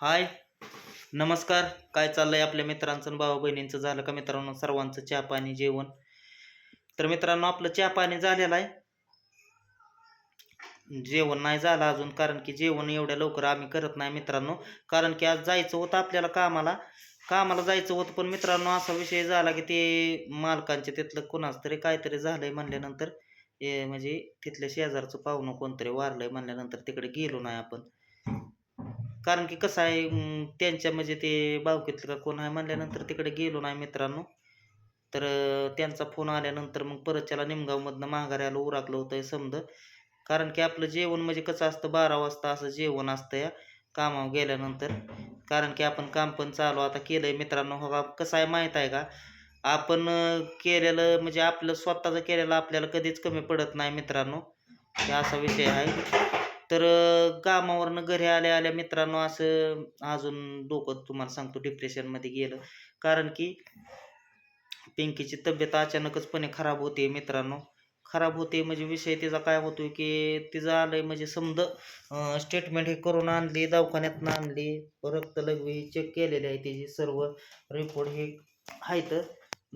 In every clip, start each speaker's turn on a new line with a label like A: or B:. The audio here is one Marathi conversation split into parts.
A: हाय. नमस्कार. काय चाललंय आपल्या मित्रांचं आणि भाऊ बहिणींचं झालं का मित्रांनो सर्वांचं चहा पाणी जेवण? तर मित्रांनो आपलं चहा पाणी झालेलं आहे. जेवण नाही झालं अजून कारण की जेवण एवढ्या लवकर आम्ही करत नाही मित्रांनो. कारण की आज जायचं होतं आपल्याला कामाला. कामाला जायचं होतं पण मित्रांनो असा विषय झाला की ते मालकांचे तिथलं कुणाचं तरी काहीतरी झालंय म्हणल्यानंतर म्हणजे तिथल्या शेजारचं पाहुणं कोणतरी वारलंय म्हणल्यानंतर तिकडे गेलो नाही आपण. कारण की कसं आहे त्यांच्या म्हणजे ते बावकीतलं का कोण आहे म्हणल्यानंतर तिकडे गेलो नाही मित्रांनो. तर त्यांचा फोन आल्यानंतर मग परत त्याला निमगावमधनं माघारी आलं उराकलं होतं समज कारण की आपलं जेवण म्हणजे कसं असतं बारा वाजता असं जेवण असतं या कामावर गेल्यानंतर. कारण की आपण काम पण चालू आता केलंय मित्रांनो. हो का? कसं आहे माहीत आहे का? आपण केलेलं म्हणजे आपलं स्वतःचं केलेलं आपल्याला कधीच कमी पडत नाही मित्रांनो. हे असा विषय आहे. तर कामावरनं घरी आल्या आल्या मित्रांनो असं अजून डोकं तुम्हाला सांगतो डिप्रेशनमध्ये गेलं. कारण की पिंकीची तब्येत अचानकचपणे खराब होते मित्रांनो. खराब होते म्हणजे विषय तिचा काय होतो की तिचं आलंय म्हणजे समज स्टेटमेंट हे करून आणली दवाखान्यातनं आणली. रक्त लघवी चेक केलेले आहे तिची सर्व रिपोर्ट हे आहेत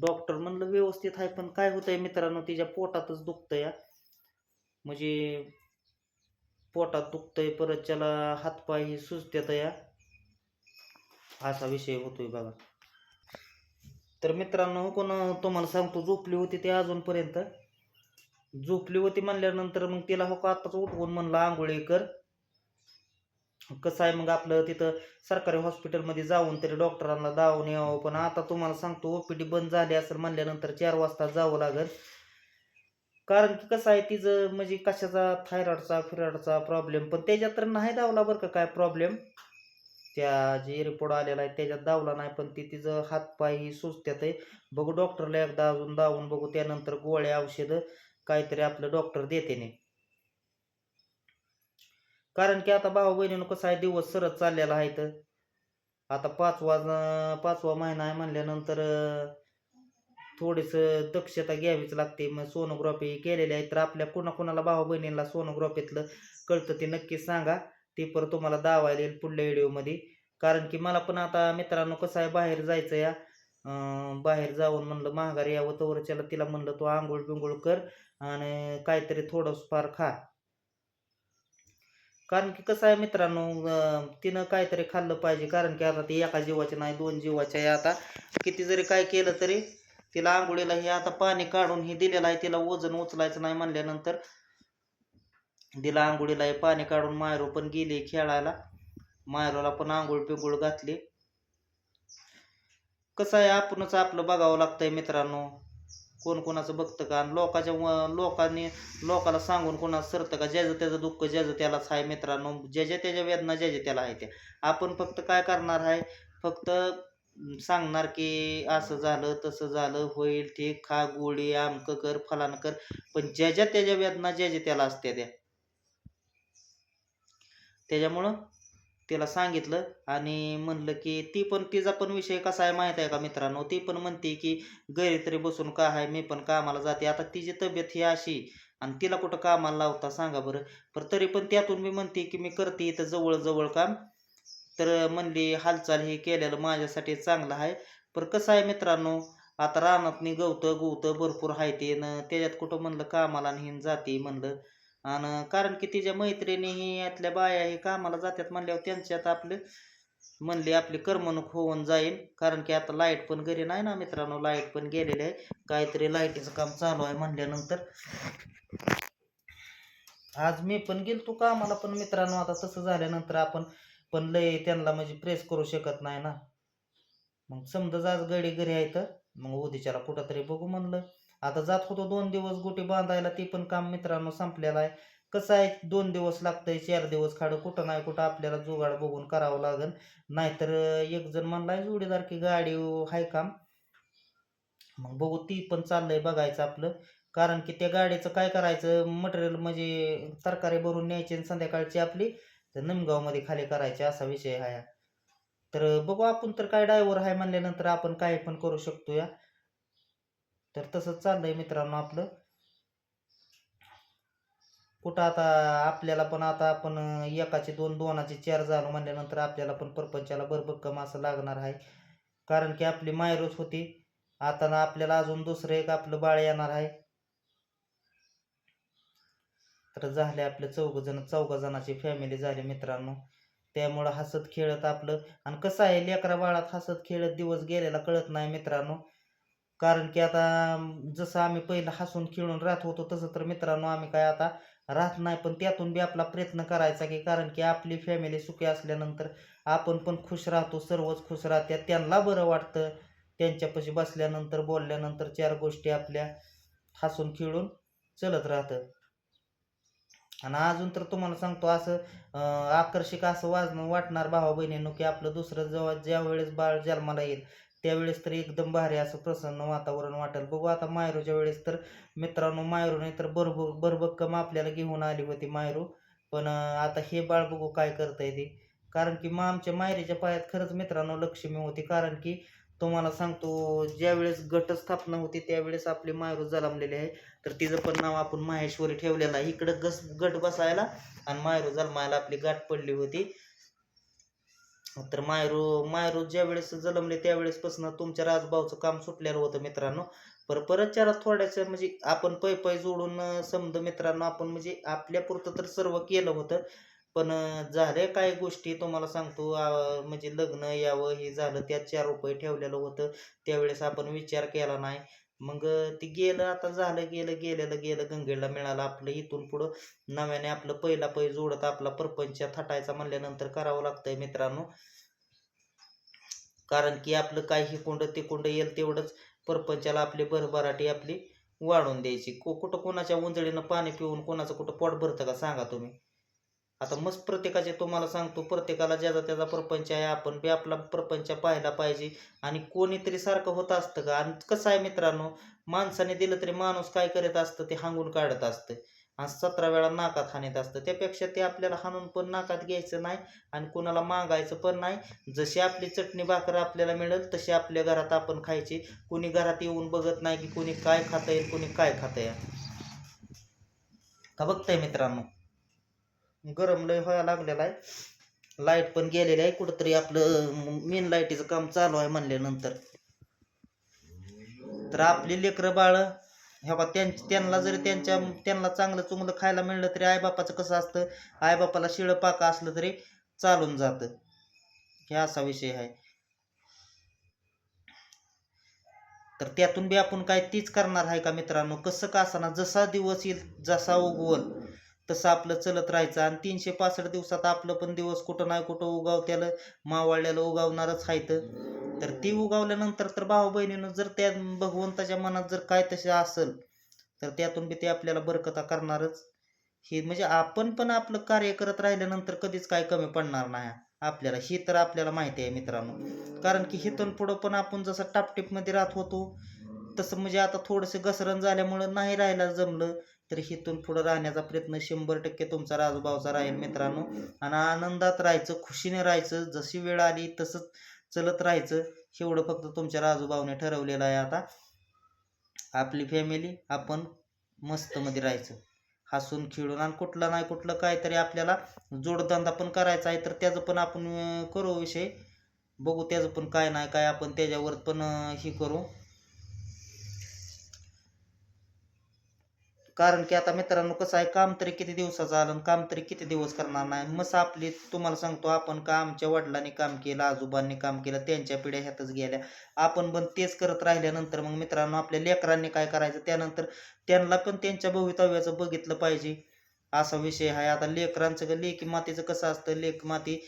A: डॉक्टर म्हणलं व्यवस्थित आहे पण काय होतंय मित्रांनो तिच्या पोटातच दुखतं या म्हणजे पोटात दुखतंय परत त्याला हातपाय ही सुजत्यात या. असा विषय होतोय बघा. तर मित्रांनो कोण तुम्हाला सांगतो झोपली होती ते अजूनपर्यंत. झोपली होती म्हणल्यानंतर मग तिला हो का आत्ताच उठवून म्हणलं आंघोळी कर. कसं आहे मग आपलं तिथं सरकारी हॉस्पिटलमध्ये जाऊन तरी डॉक्टरांना दावून यावं. पण आता तुम्हाला सांगतो ओपीडी बंद झाली असेल म्हणल्यानंतर चार वाजता जावं लागेल. कारण की कसं आहे तिचं म्हणजे कशाचा थायरॉइडचा फिरॉइडचा प्रॉब्लेम पण त्याच्यात तर नाही धावला बरं का काय प्रॉब्लेम त्या जे रिपोर्ट आलेला आहे त्याच्यात दावला नाही पण ती तिचं हातपाय ही सुचत्यात आहे. बघू डॉक्टरला एकदा अजून दावून बघू त्यानंतर गोळ्या औषधं काहीतरी आपलं डॉक्टर देते नाही. कारण की आता भाऊ बहिणीनं कसं आहे दिवस सरत चाललेला आहे तर आता पाचवा पाचवा महिना आहे म्हणल्यानंतर थोडीसं दक्षता घ्यावीच लागते. मग सोनोग्राफी केलेली आहे. तर आपल्या कुणाकुणाला भाऊ बहिणीला सोनोग्राफीतलं कळतं ते नक्की सांगा. ते परत तुम्हाला दावायला येईल पुढल्या व्हिडिओमध्ये. कारण की मला पण आता मित्रांनो कसं आहे बाहेर जायचं या. बाहेर जाऊन म्हणलं महागारी यावं तवरच्याला तिला म्हणलं तो आंघोळ बिंघोळ कर आणि काहीतरी थोडंसं फार खा. कारण की कसं आहे मित्रांनो तिनं काहीतरी खाल्लं पाहिजे. कारण की आता ती एका जीवाचे नाही दोन जीवाचे आहे. आता किती जरी काय केलं तरी तिला आंघोळीला हे आता पाणी काढून हे दिलेलं आहे. तिला वजन उचलायचं नाही म्हणल्यानंतर तिला आंघोळीला हे पाणी काढून मायरो पण गेली खेळायला. मायरोला पण आंघोळ पिंघोळ घातली. कसं आहे आपणच आपलं बघावं लागतंय मित्रांनो. कोण कोणाचं बघतं का? आणि लोकाच्या लोकांनी लोकाला सांगून कोणाचं सरतं का? ज्याचं त्याचं दुःख ज्याचं त्यालाच आहे मित्रांनो. ज्या ज्या त्याच्या वेदना ज्या ज्या त्याला आहे त्या. आपण फक्त काय करणार आहे? फक्त सांगणार की असं झालं तसं झालं होईल ठीक खा गोळी आमकं कर फलानं कर पण ज्या ज्या त्याच्या वेदना ज्या ज्या त्याला असत्या त्या. त्याच्यामुळं तिला सांगितलं आणि म्हणलं की ती पण तिचा पण विषय कसा आहे माहीत आहे का मित्रांनो? ती पण म्हणते की घरी तरी बसून का आहे मी पण कामाला जाते. आता तिची तब्येत ही अशी आणि तिला कुठं कामाला लावता सांगा बरं. पण तरी पण त्यातून मी म्हणते की मी करते इथं जवळ जवळ काम. तर म्हणली हालचाल हे केलेलं माझ्यासाठी चांगलं आहे. पण कसं आहे मित्रांनो आता रानातनी गवतं गवतं भरपूर आहे ते न त्याच्यात कुठं म्हणलं कामाला नेहून जाते म्हणलं. आणि कारण की तिच्या मैत्रिणी ही यातल्या बाया हे कामाला जातात म्हणल्यावर त्यांच्यात आपले म्हणले आपली करमणूक होऊन जाईल कारण की आता लाइट पण घरी नाही ना मित्रांनो लाइट पण गेलेली आहे. काहीतरी लाईटीचं काम चालू आहे म्हणल्यानंतर. आज मी पण गेलतो कामाला पण मित्रांनो आता तसं झाल्यानंतर आपण पण लय त्यांना म्हणजे प्रेस करू शकत नाही ना. मग समजा आज गडी घरी आहे तर मग उद्याच्याला कुठं तरी बघू म्हणलं. आता जात होतो दोन दिवस गोटी बांधायला ते पण काम मित्रांनो संपलेलं आहे. कसं आहे दोन दिवस लागतंय चार दिवस खाडं कुठं नाही कुठं आपल्याला जुगाड बघून करावं लागेल नाहीतर एक जण म्हणलाय जोडीदार की गाडी हाय काम. मग बघू ती पण चाललंय बघायचं आपलं. कारण की त्या गाडीचं काय करायचं मटेरियल म्हणजे तरकारी भरून न्यायची आणि संध्याकाळची आपली तर निमगावमध्ये खाली करायचा असा विषय आहे तर बघू आपण तर काय डायव्हर आहे म्हणल्यानंतर आपण काय पण करू शकतो या तर तसंच चाललंय मित्रांनो आपलं. कुठं आता आपल्याला पण आता आपण एकाचे दोन दोनाचे चार झालो म्हणल्यानंतर आपल्याला पण परपंचाला भरभक्कम असं लागणार आहे. कारण की आपली मायरूच होती. आता ना आपल्याला अजून दुसरं एक आपलं बाळ येणार आहे. तर झाले आपले चौघ जण चौघा जणाची फॅमिली झाली मित्रांनो. त्यामुळं हसत खेळत आपलं. आणि कसं आहे लेकरा बाळात हसत खेळत दिवस गेलेला कळत नाही मित्रांनो. कारण की आता जसं आम्ही पहिलं हसून खेळून राहत होतो तसं तर मित्रांनो आम्ही काय आता राहत नाही. पण त्यातून बी आपला प्रयत्न करायचा की कारण की आपली फॅमिली सुखी असल्यानंतर आपण पण खुश राहतो सर्वच खुश राहत्या त्यांना बरं वाटतं. त्यांच्यापाशी बसल्यानंतर बोलल्यानंतर चार गोष्टी आपल्या हसून खेळून चलत राहतं. आणि अजून तर तुम्हाला सांगतो असं आकर्षक असं वाजणं वाटणार भावा बहिणींनो की आपलं दुसरं जेव्हा ज्या वेळेस बाळ जन्माला येईल त्यावेळेस तर एकदम भारी असं प्रसन्न वातावरण वाटेल. बघू आता मायरूच्या वेळेस तर मित्रांनो मायरूने तर भरभ भरभक्कम आपल्याला घेऊन आली होती मायरू. पण आता हे बाळ बघू काय करता येते कारण की मग आमच्या मायरीच्या पायात खरंच मित्रांनो लक्ष्मी होती. कारण की तुम्हाला सांगतो ज्यावेळेस घटस्थापना होती त्यावेळेस आपली मायरू जलमलेली आहे. तर तिचं पण नाव आपण माहेश्वरी ठेवलेलं आहे. इकडं गस गट बसायला आणि मायरू जन्मायला आपली गाठ पडली होती. तर मायरू मायरू ज्यावेळेस जलमले त्यावेळेसपासून तुमच्या राजभावचं काम सुटलेलं होतं मित्रांनो. पर परत चार थोड्याचं म्हणजे आपण पै पै जोडून समज मित्रांनो आपण म्हणजे आपल्यापुरतं तर सर्व केलं होतं. पण अं, झाल्या काही गोष्टी तुम्हाला सांगतो म्हणजे लग्न यावं हे झालं त्यात चार रुपये ठेवलेलं होतं. त्यावेळेस आपण विचार केला नाही. मग ते गेलं आता झालं गेलं गेलेलं गेलं गंगेला मिळालं आपलं इथून पुढं. नव्याने आपलं पहिला पै जोडत आपला परपंच थाटायचा म्हणल्यानंतर करावं लागतंय मित्रांनो. कारण की आपलं काय हे कोंड ते कोंड येईल तेवढंच परपंचाला आपली भरभराटी आपली वाढून द्यायची. को कुठं कोणाच्या उंजळीनं पाणी पिऊन कोणाचं कुठं पोट भरतं का सांगा तुम्ही. आता मस्त प्रत्येकाचे तुम्हाला सांगतो प्रत्येकाला ज्याचा त्याचा प्रपंच आहे आपण बी आपला प्रपंच पाहायला पाहिजे. आणि कोणीतरी सारखं होत असतं का? आणि कसं आहे मित्रांनो माणसाने दिलं तरी माणूस काय करत असतं? ते हांगून काढत असतं. आणि सतरा वेळा नाकात हाणत असतं. त्यापेक्षा ते आपल्याला हाणून पण नाकात घ्यायचं नाही आणि कोणाला मागायचं पण नाही. जशी आपली चटणी भाकर आपल्याला मिळेल तशी आपल्या घरात आपण खायची. कोणी घरात येऊन बघत नाही की कोणी काय खाता येईल कोणी काय खाता येईल का बघताय मित्रांनो. गरम लय व्हायला लागलेला आहे. लाइट पण गेलेली आहे. कुठंतरी आपलं मेन लाईटीचं काम चालू आहे म्हणल्यानंतर. तर आपली लेकरं बाळ ह्या बा त्यां त्यांना जरी त्यांच्या त्यांना चांगलं चुंगलं खायला मिळलं तरी आईबापाचं कसं असतं? आईबापाला शिळं पाका असलं तरी चालून जातं. हे असा विषय आहे. तर त्यातून बी आपण काय तीच करणार आहे का मित्रांनो? कसं का असताना जसा दिवस येईल जसा उगवल. तसं आपलं चलत राहायचं. आणि तीनशे पासष्ट दिवसात आपलं पण दिवस कुठं नाही कुठं उगावत्याला मावळल्याला उगावणारच आहेत तर ती उगावल्यानंतर तर भाऊ बहिणीनं जर त्या भगवंताच्या मनात जर काय तसे असेल तर त्यातून बी ते आपल्याला बरकता करणारच. हे म्हणजे आपण पण आपलं कार्य करत राहिल्यानंतर कधीच काय कमी पडणार नाही. आपल्याला हे तर आपल्याला माहिती आहे मित्रांनो. कारण की हिथून पुढं पण आपण जसं टापटीपमध्ये राहत होतो तसं म्हणजे आता थोडंसं घसरण झाल्यामुळं नाही राहायला जमलं. तर हिथून पुढं राहण्याचा प्रयत्न शंभर टक्के तुमचा राजूभावचा राहील मित्रांनो. आणि आनंदात राहायचं खुशीने राहायचं जशी वेळ आली तसंच चलत राहायचं एवढं फक्त तुमच्या राजूभावने ठरवलेलं आहे आता. आपली फॅमिली आपण मस्तमध्ये राहायचं. हसून खेळून आणि कुठलं नाही कुठलं काहीतरी आपल्याला जोडधंदा पण करायचा आहे तर त्याचं पण आपण करू विषय. बघू त्याचं पण काय नाही काय आपण त्याच्यावर पण हे करू. कारण की आता मित्रांनो कसं आहे काम तरी किती दिवसाचं आलं आणि काम तरी किती दिवस करणार नाही. मस्त आपली तुम्हाला सांगतो आपण का आमच्या वडिलांनी काम केलं आजोबांनी काम केलं त्यांच्या पिढ्या ह्यातच गेल्या. आपण पण तेच करत राहिल्यानंतर मग मित्रांनो आपल्या लेकरांनी काय करायचं त्यानंतर त्यांना पण त्यांच्या भवितव्याचं बघितलं पाहिजे. असा विषय आहे. आता लेकरांचं लेखी मातीचं कसं असतं लेख माती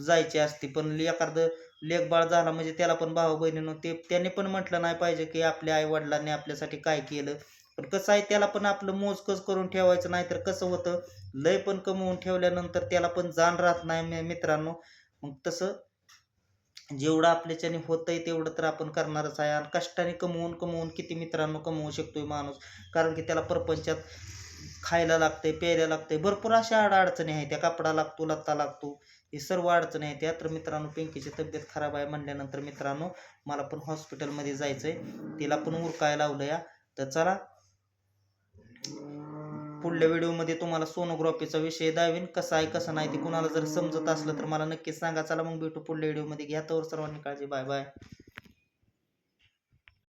A: जायची असते पण एखादं लेखबाळ झाला म्हणजे त्याला पण भाऊ बहिणीनं ते त्याने पण म्हटलं नाही पाहिजे की आपल्या आई वडिलांनी आपल्यासाठी काय केलं. पण कसं आहे त्याला पण आपलं मोजकच करून ठेवायचं नाही तर कसं होतं लय पण कमवून ठेवल्यानंतर त्याला पण जाण राहत नाही मित्रांनो. मग तसं जेवढं आपल्याच्याने होतंय तेवढं तर आपण करणारच आहे. आणि कष्टाने कमवून कमवून किती मित्रांनो कमवू शकतोय माणूस. कारण की त्याला प्रपंचात खायला लागतंय प्यायला लागतंय. भरपूर अशा अडचणी आहेत. त्या कपडा लागतो लत्ता लागतो. हे सर्व अडचणी आहेत. त्या तर मित्रांनो पिंकीची तब्येत खराब आहे म्हणल्यानंतर मित्रांनो मला पण हॉस्पिटलमध्ये जायचं आहे तिला पण उरकायला लावलं या तर चला पुढल्या व्हिडिओमध्ये तुम्हाला सोनोग्राफीचा विषय दावीन. कसा आहे कसं नाही ते कुणाला जर समजत असलं तर मला नक्कीच सांगा. चला मग भेटू पुढल्या व्हिडिओमध्ये. घ्या तर सर्वांनी काळजी. Bye bye.